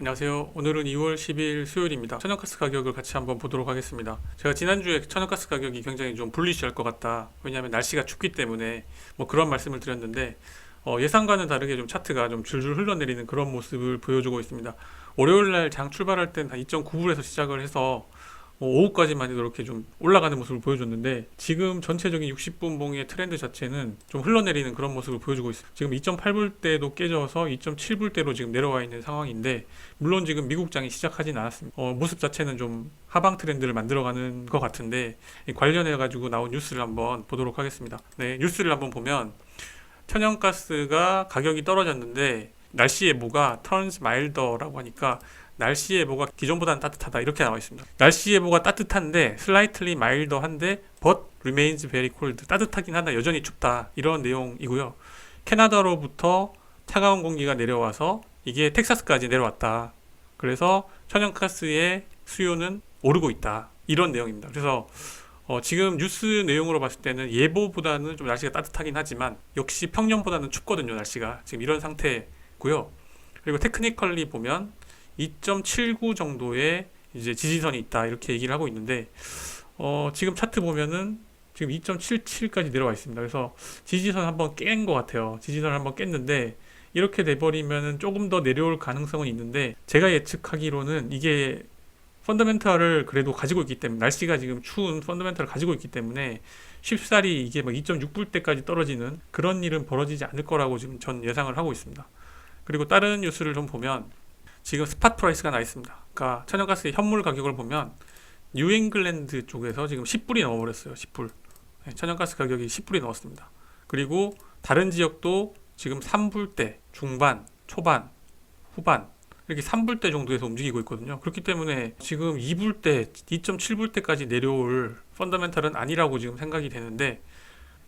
안녕하세요. 오늘은 2월 10일 수요일입니다. 천연가스 가격을 같이 한번 보도록 하겠습니다. 제가 지난주에 천연가스 가격이 굉장히 좀 불리시할 것 같다. 왜냐하면 날씨가 춥기 때문에 뭐 그런 말씀을 드렸는데 어, 예상과는 다르게 좀 차트가 좀 줄줄 흘러내리는 그런 모습을 보여주고 있습니다. 월요일 날 장 출발할 땐 2.9불에서 시작을 해서 뭐 오후까지만 해도 이렇게 좀 올라가는 모습을 보여줬는데 지금 전체적인 60분 봉의 트렌드 자체는 좀 흘러내리는 그런 모습을 보여주고 있습니다. 지금 2.8불 대도 깨져서 2.7불 대로 지금 내려와 있는 상황인데 물론 지금 미국장이 시작하진 않았습니다. 어, 모습 자체는 좀 하방 트렌드를 만들어가는 것 같은데 이 관련해 가지고 나온 뉴스를 한번 보도록 하겠습니다. 네, 뉴스를 한번 보면 천연가스가 가격이 떨어졌는데 날씨 예보가 turns milder라고 하니까 날씨 예보가 기존보다는 따뜻하다 이렇게 나와 있습니다. 날씨 예보가 따뜻한데 slightly milder한데 but remains very cold 따뜻하긴 하다 여전히 춥다 이런 내용이고요. 캐나다로부터 차가운 공기가 내려와서 이게 텍사스까지 내려왔다. 그래서 천연가스의 수요는 오르고 있다 이런 내용입니다. 그래서 어, 지금 뉴스 내용으로 봤을 때는 예보보다는 좀 날씨가 따뜻하긴 하지만 역시 평년보다는 춥거든요 날씨가 지금 이런 상태고요. 그리고 테크니컬리 보면 2.79 정도의 이제 지지선이 있다 이렇게 얘기를 하고 있는데 어, 지금 차트 보면은 지금 2.77까지 내려와 있습니다. 그래서 지지선 한번 깬 것 같아요. 지지선 한번 깼는데 이렇게 돼버리면은 조금 더 내려올 가능성은 있는데 제가 예측하기로는 이게 펀더멘털을 그래도 가지고 있기 때문에 날씨가 지금 추운 펀더멘털을 가지고 있기 때문에 쉽사리 이게 막 2.6불 때까지 떨어지는 그런 일은 벌어지지 않을 거라고 지금 전 예상을 하고 있습니다. 그리고 다른 뉴스를 좀 보면 지금 스팟 프라이스가 나 있습니다. 그러니까 천연가스의 현물 가격을 보면 뉴잉글랜드 쪽에서 지금 10불이 넘어버렸어요. 10불. 네, 천연가스 가격이 10불이 넘었습니다. 그리고 다른 지역도 지금 3불대, 중반, 초반, 후반 이렇게 3불대 정도에서 움직이고 있거든요. 그렇기 때문에 지금 2불대, 2.7불대까지 내려올 펀더멘털은 아니라고 지금 생각이 되는데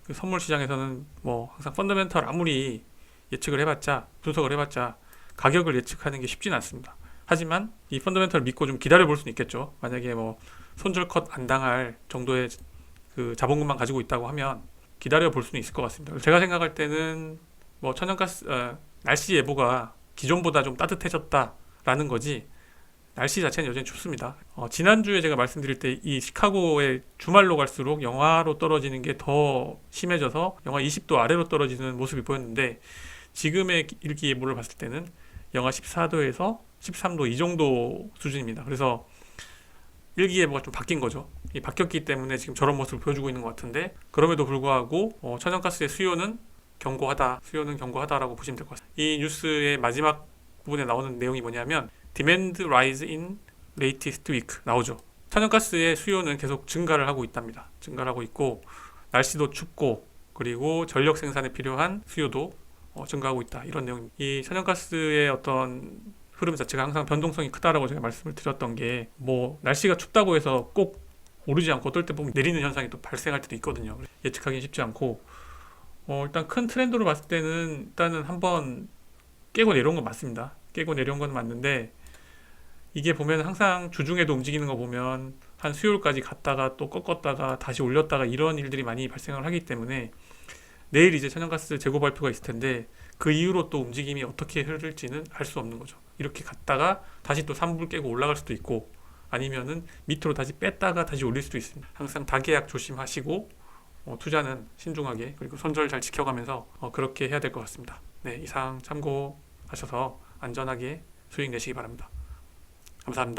그 선물 시장에서는 뭐 항상 펀더멘털 아무리 예측을 해봤자 분석을 해봤자 가격을 예측하는 게 쉽지는 않습니다. 하지만 이 펀더멘털을 믿고 좀 기다려 볼 수는 있겠죠. 만약에 뭐 손절 컷 안 당할 정도의 그 자본금만 가지고 있다고 하면 기다려 볼 수는 있을 것 같습니다. 제가 생각할 때는 뭐 천연가스 어, 날씨 예보가 기존보다 좀 따뜻해졌다라는 거지 날씨 자체는 여전히 춥습니다. 어, 지난주에 제가 말씀드릴 때 이 시카고의 주말로 갈수록 영하로 떨어지는 게 더 심해져서 영하 20도 아래로 떨어지는 모습이 보였는데 지금의 일기예보를 봤을 때는 영하 14도에서 13도 이 정도 수준입니다. 그래서 일기예보가 좀 바뀐 거죠. 이 바뀌었기 때문에 지금 저런 모습을 보여주고 있는 것 같은데 그럼에도 불구하고 어, 천연가스의 수요는 견고하다, 수요는 견고하다라고 보시면 될 것 같습니다. 이 뉴스의 마지막 부분에 나오는 내용이 뭐냐면 demand rise in latest week 나오죠. 천연가스의 수요는 계속 증가를 하고 있답니다. 증가를 하고 있고 날씨도 춥고 그리고 전력 생산에 필요한 수요도 어, 증가하고 있다 이런 내용입니다. 이 천연가스의 어떤 흐름 자체가 항상 변동성이 크다라고 제가 말씀을 드렸던 게 뭐 날씨가 춥다고 해서 꼭 오르지 않고 어떨 때 보면 내리는 현상이 또 발생할 때도 있거든요. 예측하기 쉽지 않고 어, 일단 큰 트렌드로 봤을 때는 일단은 한번 깨고 내려온 건 맞습니다. 깨고 내려온 건 맞는데 이게 보면 항상 주중에도 움직이는 거 보면 한 수요일까지 갔다가 또 꺾었다가 다시 올렸다가 이런 일들이 많이 발생을 하기 때문에 내일 이제 천연가스 재고 발표가 있을 텐데 그 이후로 또 움직임이 어떻게 흐를지는 알 수 없는 거죠. 이렇게 갔다가 다시 또 3불 깨고 올라갈 수도 있고 아니면은 밑으로 다시 뺐다가 다시 올릴 수도 있습니다. 항상 다계약 조심하시고 어, 투자는 신중하게 그리고 손절 잘 지켜가면서 어, 그렇게 해야 될 것 같습니다. 네, 이상 참고하셔서 안전하게 수익 내시기 바랍니다. 감사합니다.